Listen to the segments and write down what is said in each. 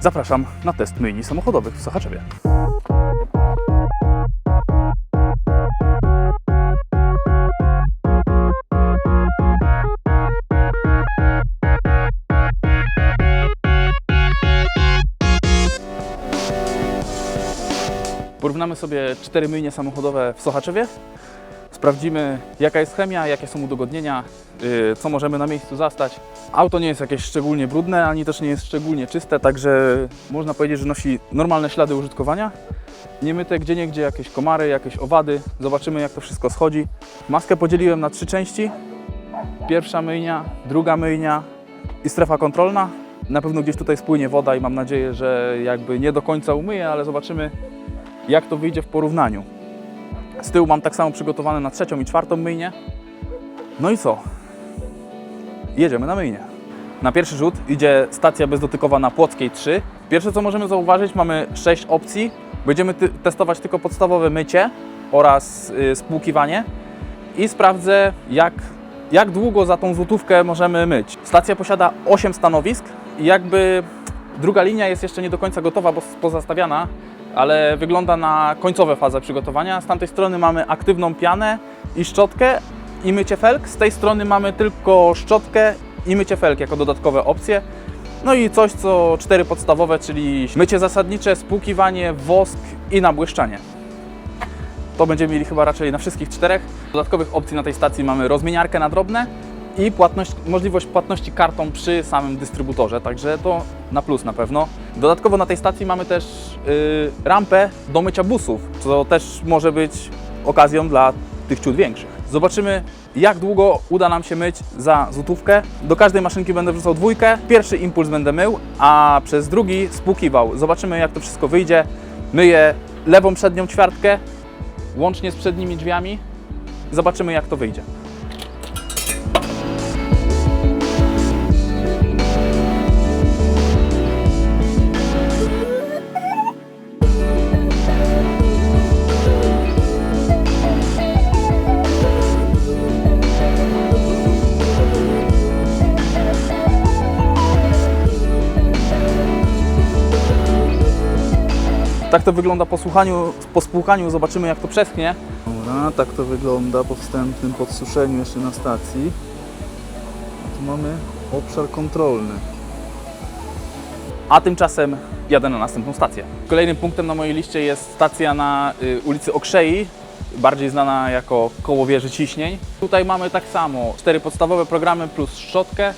zapraszam na test myjni samochodowych w Sochaczewie. Porównamy sobie cztery myjnie samochodowe w Sochaczewie. Sprawdzimy, jaka jest chemia, jakie są udogodnienia, yy, co możemy na miejscu zastać. Auto nie jest jakieś szczególnie brudne, ani też nie jest szczególnie czyste, także można powiedzieć, że nosi normalne ślady użytkowania. Niemyte gdzie niegdzie jakieś komary, jakieś owady. Zobaczymy, jak to wszystko schodzi. Maskę podzieliłem na trzy części. Pierwsza myjnia, druga myjnia i strefa kontrolna. Na pewno gdzieś tutaj spłynie woda i mam nadzieję, że jakby nie do końca umyję, ale zobaczymy, jak to wyjdzie w porównaniu. Z tyłu mam tak samo przygotowane na trzecią i czwartą myjnię. No i co? Jedziemy na myjnię. Na pierwszy rzut idzie stacja bezdotykowa na Płockiej 3. Pierwsze co możemy zauważyć, mamy 6 opcji. Będziemy testować tylko podstawowe mycie oraz y, spłukiwanie i sprawdzę jak, jak długo za tą złotówkę możemy myć. Stacja posiada 8 stanowisk i jakby druga linia jest jeszcze nie do końca gotowa, bo pozastawiana, ale wygląda na końcowe fazy przygotowania. Z tamtej strony mamy aktywną pianę i szczotkę i mycie felg. Z tej strony mamy tylko szczotkę i mycie felg jako dodatkowe opcje. No i coś, co cztery podstawowe, czyli mycie zasadnicze, spłukiwanie, wosk i nabłyszczanie. To będziemy mieli chyba raczej na wszystkich czterech. Dodatkowych opcji na tej stacji mamy rozmieniarkę na drobne i płatność, możliwość płatności kartą przy samym dystrybutorze, także to na plus na pewno. Dodatkowo na tej stacji mamy też y, rampę do mycia busów, co też może być okazją dla tych ciut większych. Zobaczymy, jak długo uda nam się myć za złotówkę. Do każdej maszynki będę wrzucał dwójkę. Pierwszy impuls będę mył, a przez drugi spłukiwał. Zobaczymy, jak to wszystko wyjdzie. Myję lewą przednią ćwiartkę, łącznie z przednimi drzwiami. Zobaczymy, jak to wyjdzie. Tak to wygląda po słuchaniu, po spłukaniu, zobaczymy jak to przeschnie. Dobra, tak to wygląda po wstępnym podsuszeniu jeszcze na stacji. Tu mamy obszar kontrolny. A tymczasem jadę na następną stację. Kolejnym punktem na mojej liście jest stacja na y, ulicy Okrzei, bardziej znana jako koło wieży ciśnień. Tutaj mamy tak samo cztery podstawowe programy plus szczotkę,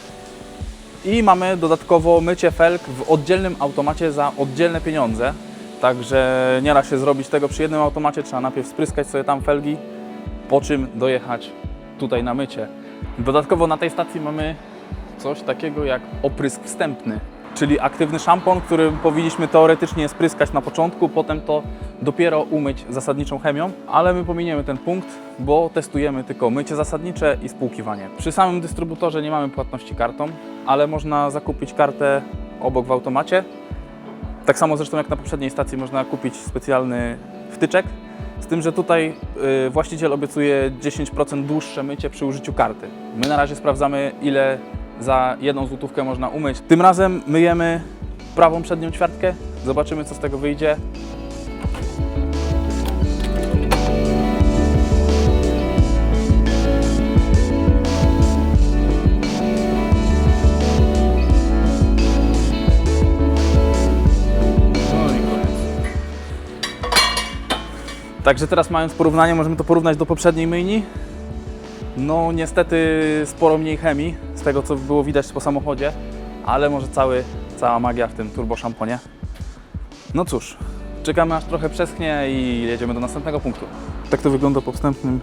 i mamy dodatkowo mycie felg w oddzielnym automacie za oddzielne pieniądze. Także nie da się zrobić tego przy jednym automacie, trzeba najpierw spryskać sobie tam felgi, po czym dojechać tutaj na mycie. Dodatkowo na tej stacji mamy coś takiego jak oprysk wstępny, czyli aktywny szampon, który powinniśmy teoretycznie spryskać na początku, potem to dopiero umyć zasadniczą chemią, ale my pominiemy ten punkt, bo testujemy tylko mycie zasadnicze i spłukiwanie. Przy samym dystrybutorze nie mamy płatności kartą, ale można zakupić kartę obok w automacie. Tak samo zresztą jak na poprzedniej stacji można kupić specjalny wtyczek, z tym, że tutaj y, właściciel obiecuje 10% dłuższe mycie przy użyciu karty. My na razie sprawdzamy ile za jedną złotówkę można umyć. Tym razem myjemy prawą przednią ćwiartkę, zobaczymy co z tego wyjdzie. Także teraz mając porównanie, możemy to porównać do poprzedniej myjni. No niestety sporo mniej chemii, z tego co było widać po samochodzie, ale może cały, cała magia w tym turbo szamponie. No cóż, czekamy aż trochę przeschnie i jedziemy do następnego punktu. Tak to wygląda po wstępnym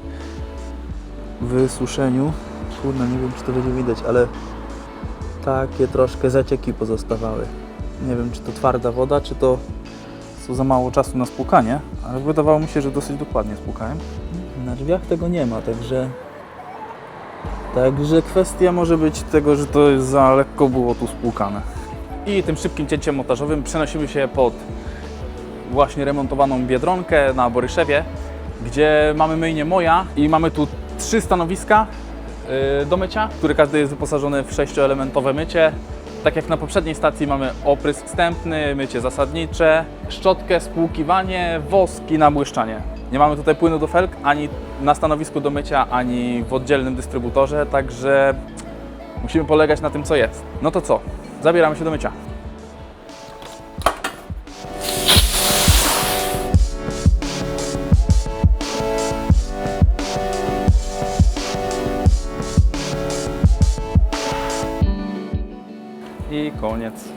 wysuszeniu. Kurde, nie wiem czy to będzie widać, ale takie troszkę zacieki pozostawały. Nie wiem czy to twarda woda, czy to co za mało czasu na spłukanie, ale wydawało mi się, że dosyć dokładnie spłukałem. Na drzwiach tego nie ma, także Także kwestia może być tego, że to jest za lekko było tu spłukane. I tym szybkim cięciem montażowym przenosimy się pod właśnie remontowaną Biedronkę na Boryszewie, gdzie mamy myjnię Moja i mamy tu trzy stanowiska yy, do mycia, które każde jest wyposażone w sześcioelementowe mycie. Tak jak na poprzedniej stacji mamy oprysk wstępny, mycie zasadnicze, szczotkę, spłukiwanie, woski, nabłyszczanie. Nie mamy tutaj płynu do felk ani na stanowisku do mycia, ani w oddzielnym dystrybutorze, także musimy polegać na tym, co jest. No to co? Zabieramy się do mycia. Koniec.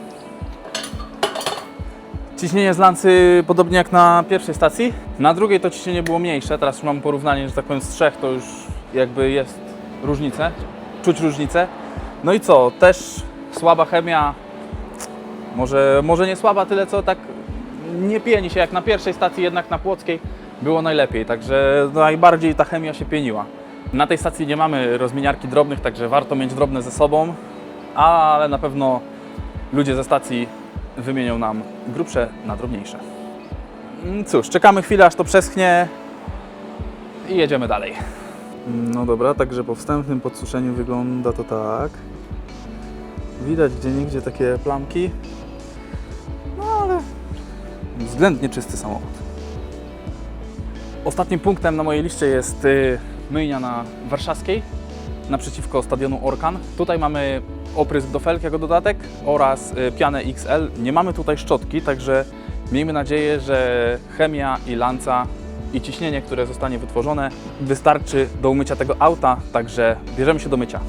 Ciśnienie z lancy podobnie jak na pierwszej stacji. Na drugiej to ciśnienie było mniejsze. Teraz już mam porównanie, że tak powiem z trzech to już jakby jest różnice. Czuć różnicę. No i co? Też słaba chemia. Może, może nie słaba tyle co tak nie pieni się jak na pierwszej stacji, jednak na Płockiej było najlepiej. Także najbardziej ta chemia się pieniła. Na tej stacji nie mamy rozmieniarki drobnych, także warto mieć drobne ze sobą ale na pewno ludzie ze stacji wymienią nam grubsze na drobniejsze. Mm, Cóż, czekamy chwilę, aż to przeschnie i jedziemy dalej. No dobra, także po wstępnym podsuszeniu wygląda to tak. Widać gdzie nigdzie takie plamki, no ale względnie czysty samochód. Ostatnim punktem na mojej liście jest y, myjnia na Warszawskiej naprzeciwko stadionu Orkan. Tutaj mamy oprysk do felk jako dodatek oraz y, pianę XL. Nie mamy tutaj szczotki, także miejmy nadzieję, że chemia i lanca i ciśnienie, które zostanie wytworzone, wystarczy do umycia tego auta, także bierzemy się do mycia.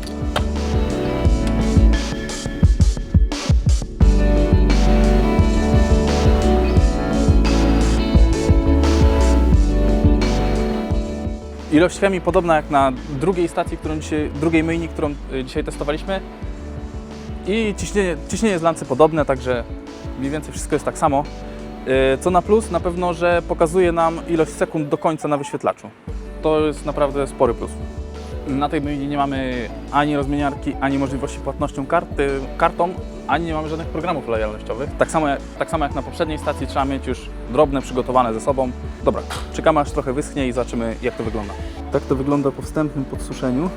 Ilość chemii podobna jak na drugiej stacji, którą dzisiaj, drugiej myjni, którą y, dzisiaj testowaliśmy. I ciśnienie, ciśnienie z lancy podobne, także mniej więcej wszystko jest tak samo. Y, Co na plus, na pewno, że pokazuje nam ilość sekund do końca na wyświetlaczu. To jest naprawdę spory plus. Na tej myjni nie mamy ani rozmieniarki, ani możliwości płatnością karty, kartą, ani nie mamy żadnych programów lojalnościowych. Tak samo, jak, tak samo jak na poprzedniej stacji trzeba mieć już drobne przygotowane ze sobą. Dobra, czekamy aż trochę wyschnie i zobaczymy jak to wygląda. Tak to wygląda po wstępnym podsuszeniu.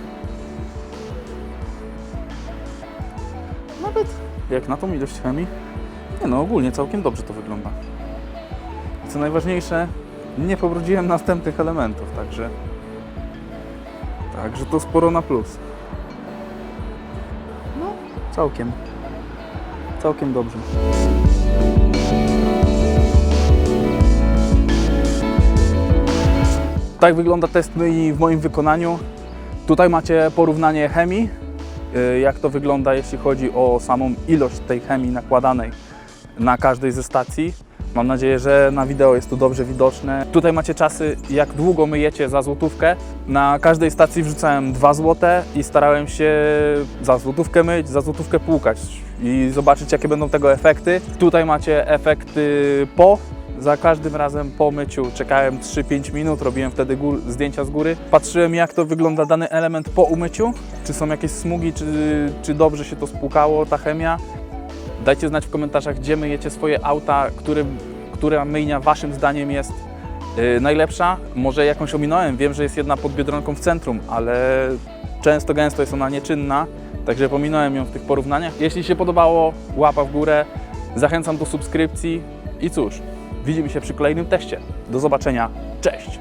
Nawet jak na tą ilość chemii, nie no ogólnie całkiem dobrze to wygląda. Co najważniejsze, nie pobrudziłem następnych elementów, także Także to sporo na plus. No, całkiem. Całkiem dobrze. Tak wygląda test w moim wykonaniu. Tutaj macie porównanie chemii, y, jak to wygląda jeśli chodzi o samą ilość tej chemii nakładanej na każdej ze stacji. Mam nadzieję, że na wideo jest to dobrze widoczne. Tutaj macie czasy, jak długo myjecie za złotówkę. Na każdej stacji wrzucałem 2 złote i starałem się za złotówkę myć, za złotówkę płukać i zobaczyć, jakie będą tego efekty. Tutaj macie efekty po. Za każdym razem po myciu czekałem 3-5 minut, robiłem wtedy gór, zdjęcia z góry. Patrzyłem, jak to wygląda dany element po umyciu, czy są jakieś smugi, czy, czy dobrze się to spłukało, ta chemia. Dajcie znać w komentarzach, gdzie myjecie swoje auta, który, która myjnia Waszym zdaniem jest yy, najlepsza. Może jakąś ominąłem, wiem, że jest jedna pod Biedronką w centrum, ale często, gęsto jest ona nieczynna, także pominąłem ją w tych porównaniach. Jeśli się podobało, łapa w górę, zachęcam do subskrypcji i cóż, widzimy się przy kolejnym teście. Do zobaczenia, cześć!